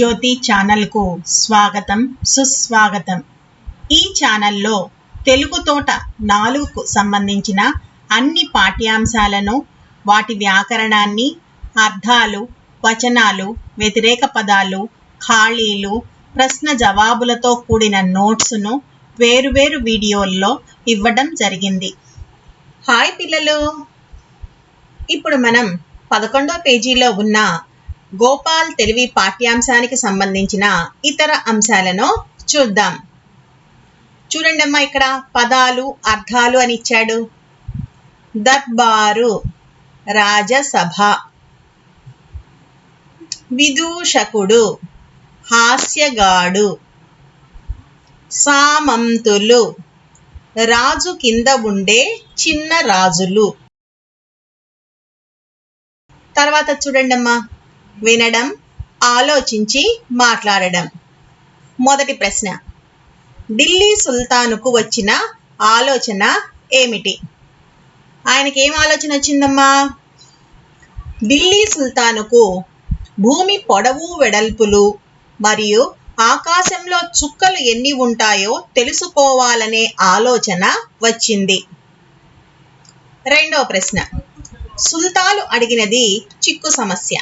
జ్యోతి ఛానల్కు స్వాగతం సుస్వాగతం. ఈ ఛానల్లో తెలుగు తోట నాలుగుకు సంబంధించిన అన్ని పాఠ్యాంశాలను వాటి వ్యాకరణాన్ని అర్థాలు వచనాలు వ్యతిరేక పదాలు ఖాళీలు ప్రశ్న జవాబులతో కూడిన నోట్స్ను వేరువేరు వీడియోల్లో ఇవ్వడం జరిగింది. హాయ్ పిల్లలు! ఇప్పుడు మనం పదకొండో పేజీలో ఉన్న గోపాల్ తెలివి పాఠ్యాంశానికి సంబంధించిన ఇతర అంశాలను చూద్దాం. చూడండి అమ్మా ఇక్కడ పదాలు అర్థాలు అని ఇచ్చాడు. దర్బారు రాజసభ. విదూషకుడు హాస్యగాడు. సామంతులు రాజు కింద ఉండే చిన్న రాజులు. తర్వాత చూడండి అమ్మా వినడం ఆలోచించి మాట్లాడడం. మొదటి ప్రశ్న. ఢిల్లీ సుల్తానుకు వచ్చిన ఆలోచన ఏమిటి? ఆయనకి ఏం ఆలోచన వచ్చిందమ్మా? ఢిల్లీ సుల్తానుకు భూమి పొడవు వెడల్పులు మరియు ఆకాశంలో చుక్కలు ఎన్ని ఉంటాయో తెలుసుకోవాలనే ఆలోచన వచ్చింది. రెండవ ప్రశ్న. సుల్తాలు అడిగినది చిక్కు సమస్య.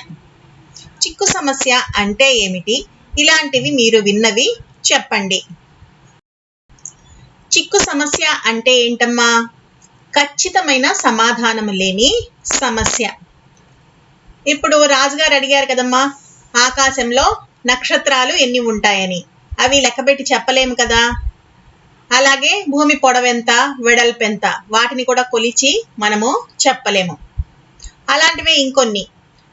చిక్కు సమస్య అంటే ఏమిటి? ఇలాంటివి మీరు విన్నవి చెప్పండి. చిక్కు సమస్య అంటే ఏంటమ్మా? ఖచ్చితమైన సమాధానం లేని సమస్య. ఇప్పుడు రాజుగారు అడిగారు కదమ్మా ఆకాశంలో నక్షత్రాలు ఎన్ని ఉంటాయని? అవి లెక్కబెట్టి చెప్పలేము కదా. అలాగే భూమి పొడవెంత వెడల్పెంత? వాటిని కూడా కొలిచి మనము చెప్పలేము. అలాంటివే ఇంకొన్ని.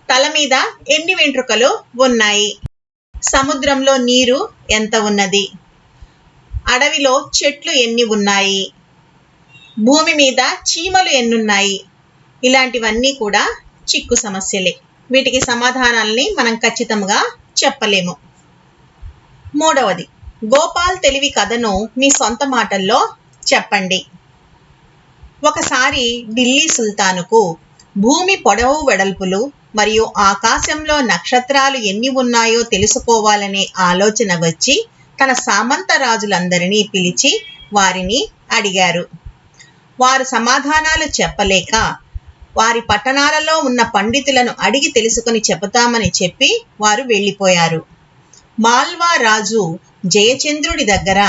తల మీద ఎన్ని వెంట్రుకలు ఉన్నాయి? సముద్రంలో నీరు ఎంత ఉన్నది? అడవిలో చెట్లు ఎన్ని ఉన్నాయి? భూమి మీద చీమలు ఎన్నున్నాయి? ఇలాంటివన్నీ కూడా చిక్కు సమస్యలే. వీటికి సమాధానాలని మనం ఖచ్చితంగా చెప్పలేము. మూడవది గోపాల్ తెలివి కథను మీ సొంత మాటల్లో చెప్పండి. ఒకసారి ఢిల్లీ సుల్తానుకు భూమి పొడవు వెడల్పులు మరియు ఆకాశంలో నక్షత్రాలు ఎన్ని ఉన్నాయో తెలుసుకోవాలనే ఆలోచన వచ్చి తన సామంత రాజులందరినీ పిలిచి వారిని అడిగారు. వారు సమాధానాలు చెప్పలేక వారి పట్టణాలలో ఉన్న పండితులను అడిగి తెలుసుకొని చెబుతామని చెప్పి వారు వెళ్ళిపోయారు. మాల్వా రాజు జయచంద్రుడి దగ్గర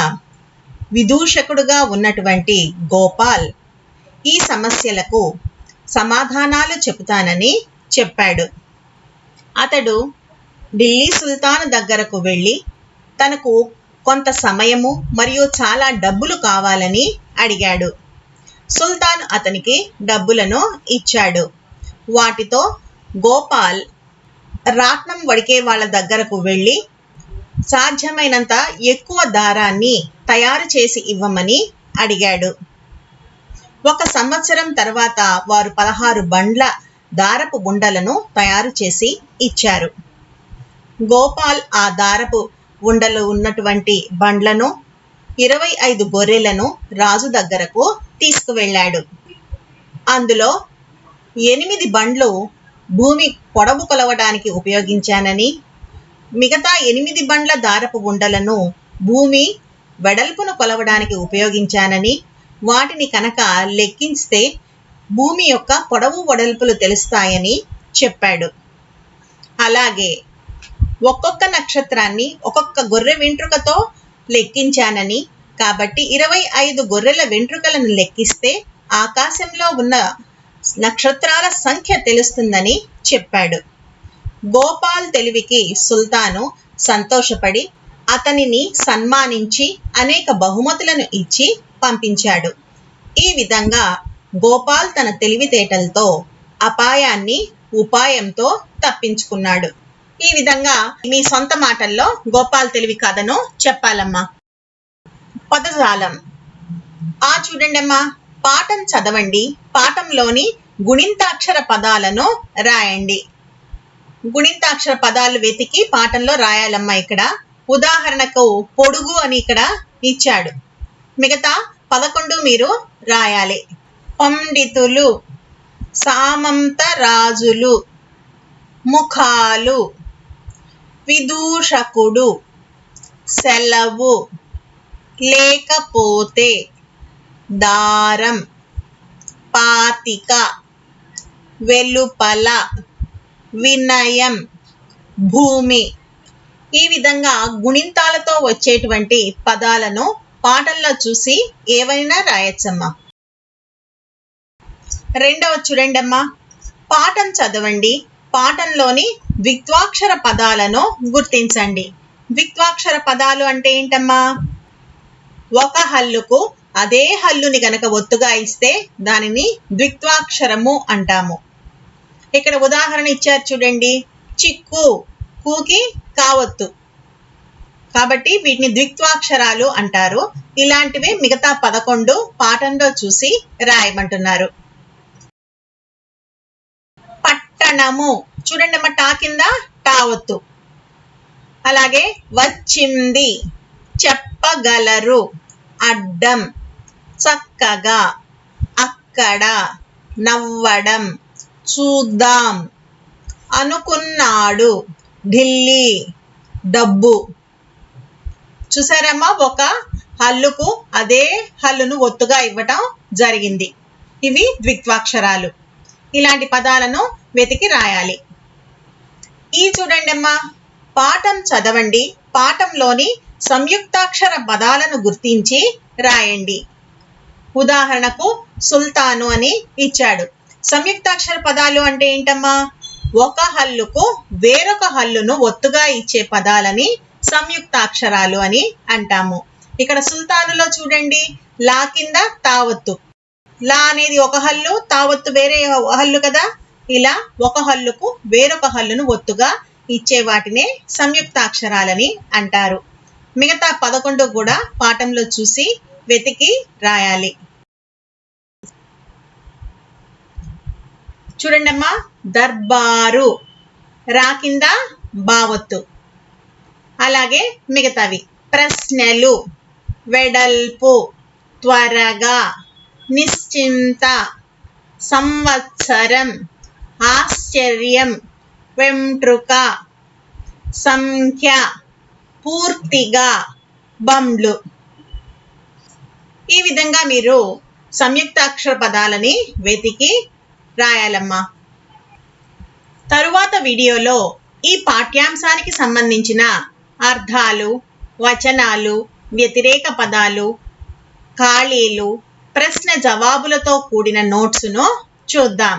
విదూషకుడుగా ఉన్నటువంటి గోపాల్ ఈ సమస్యలకు సమాధానాలు చెబుతానని చెప్పాడు. అతడు ఢిల్లీ సుల్తాన్ దగ్గరకు వెళ్ళి తనకు కొంత సమయము మరియు చాలా డబ్బులు కావాలని అడిగాడు. సుల్తాన్ అతనికి డబ్బులను ఇచ్చాడు. వాటితో గోపాల్ రాట్నం వడికే వాళ్ళ దగ్గరకు వెళ్ళి సాధ్యమైనంత ఎక్కువ దారాన్ని తయారు చేసి ఇవ్వమని అడిగాడు. ఒక సంవత్సరం తర్వాత వారు పదహారు బండ్ల దారపు గుండలను తయారు చేసి ఇచ్చారు. గోపాల్ ఆ దారపు ఉండలు ఉన్నటువంటి బండ్లను ఇరవై ఐదు గొర్రెలను రాజు దగ్గరకు తీసుకువెళ్ళాడు. అందులో ఎనిమిది బండ్లు భూమి పొడవు కొలవడానికి ఉపయోగించానని మిగతా ఎనిమిది బండ్ల దారపు ఉండలను భూమి వెడల్పును కొలవడానికి ఉపయోగించానని వాటిని కనుక లెక్కించితే భూమి యొక్క పొడవు వడల్పులు తెలుస్తాయని చెప్పాడు. అలాగే ఒక్కొక్క నక్షత్రాన్ని ఒక్కొక్క గొర్రె వెంట్రుకతో లెక్కించానని కాబట్టి ఇరవై ఐదు గొర్రెల వెంట్రుకలను లెక్కిస్తే ఆకాశంలో ఉన్న నక్షత్రాల సంఖ్య తెలుస్తుందని చెప్పాడు. గోపాల్ తెలివికి సుల్తాను సంతోషపడి అతనిని సన్మానించి అనేక బహుమతులను ఇచ్చి పంపించాడు. ఈ విధంగా గోపాల్ తన తెలివితేటలతో అపాయాన్ని ఉపాయంతో తప్పించుకున్నాడు. ఈ విధంగా మీ సొంత మాటల్లో గోపాల్ తెలివి కథను చెప్పాలమ్మా. పదజాలం. ఆ చూడండి అమ్మా పాఠం చదవండి పాఠంలోని గుణింతాక్షర పదాలను రాయండి. గుణింతాక్షర పదాలు వెతికి పాఠంలో రాయాలమ్మా ఇక్కడ. ఉదాహరణకు పొడుగు అని ఇక్కడ ఇచ్చాడు. మిగతా పదకొండు మీరు రాయాలి. పండితులు సామంత రాజులు ముఖాలు విదూషకుడు సెలవు లేకపోతే దారం పాతిక వెలుపల వినయం భూమి. ఈ విధంగా గుణింతాలతో వచ్చేటువంటి పదాలను పాటల్లో చూసి ఏవైనా రాయొచ్చమ్మా. రెండవ చూడండమ్మా పాఠం చదవండి. పాఠంలోని ద్విత్వాక్షర పదాలను గుర్తించండి. ద్విత్వాక్షర పదాలు అంటే ఏంటమ్మా? ఒక హల్లుకు అదే హల్లుని గనక ఒత్తుగా ఇస్తే దానిని ద్విత్వాక్షరము అంటాము. ఇక్కడ ఉదాహరణ ఇచ్చారు చూడండి. చిక్కు కూకి కావత్తు. కాబట్టి వీటిని ద్విత్వాక్షరాలు అంటారు. ఇలాంటివే మిగతా పదకొండు పాఠంలో చూసి రాయమంటున్నారు. పట్టణము చూడండి అమ్మ టా కింద టావత్తు అలాగే వచ్చింది. చెప్పగలరు. అడ్డం. చక్కగా. అక్కడ. నవ్వడం. చూద్దాం. అనుకున్నాడు. ఢిల్లీ. డబ్బు. చూసారమ్మా ఒక హల్లుకు అదే హల్లును ఒత్తుగా ఇవ్వటం జరిగింది. ఇవి ద్విత్వాక్షరాలు. ఇలాంటి పదాలను వెతికి రాయాలి. ఈ చూడండి అమ్మా పాఠం చదవండి పాఠంలోని సంయుక్తాక్షర పదాలను గుర్తించి రాయండి. ఉదాహరణకు సుల్తాను అని ఇచ్చాడు. సంయుక్తాక్షర పదాలు అంటే ఏంటమ్మా? ఒక హల్లుకు వేరొక హల్లును ఒత్తుగా ఇచ్చే పదాలని సంయుక్తాక్షరాలు అని అంటాము. ఇక్కడ సుల్తానులో చూడండి లా కింద తావత్తు. లా అనేది ఒక హల్లు తావత్తు వేరే హల్లు కదా? ఇలా ఒక హల్లుకు వేరొక హల్లును ఒత్తుగా ఇచ్చే వాటినే సంయుక్తాక్షరాలని అంటారు. మిగతా పదకొండు కూడా పాఠంలో చూసి వెతికి రాయాలి. చూడండమ్మా దర్బారు. రా కింద బావత్తు. అలాగే మిగతావి. ప్రశ్నలు. వెడల్పు. త్వరగా. నిశ్చింత. సంవత్సరం. ఆశ్చర్యం. వెంట్రుక. సంఖ్య. పూర్తిగా. బండ్లు ఈ విధంగా మీరు సంయుక్తాక్షర పదాలని వెతికి రాయాలమ్మా. తరువాత వీడియోలో ఈ పాఠ్యాంశానికి సంబంధించిన అర్థాలు వచనాలు వ్యతిరేక పదాలు ఖాళీలు ప్రశ్న జవాబులతో కూడిన నోట్స్ను చూద్దాం.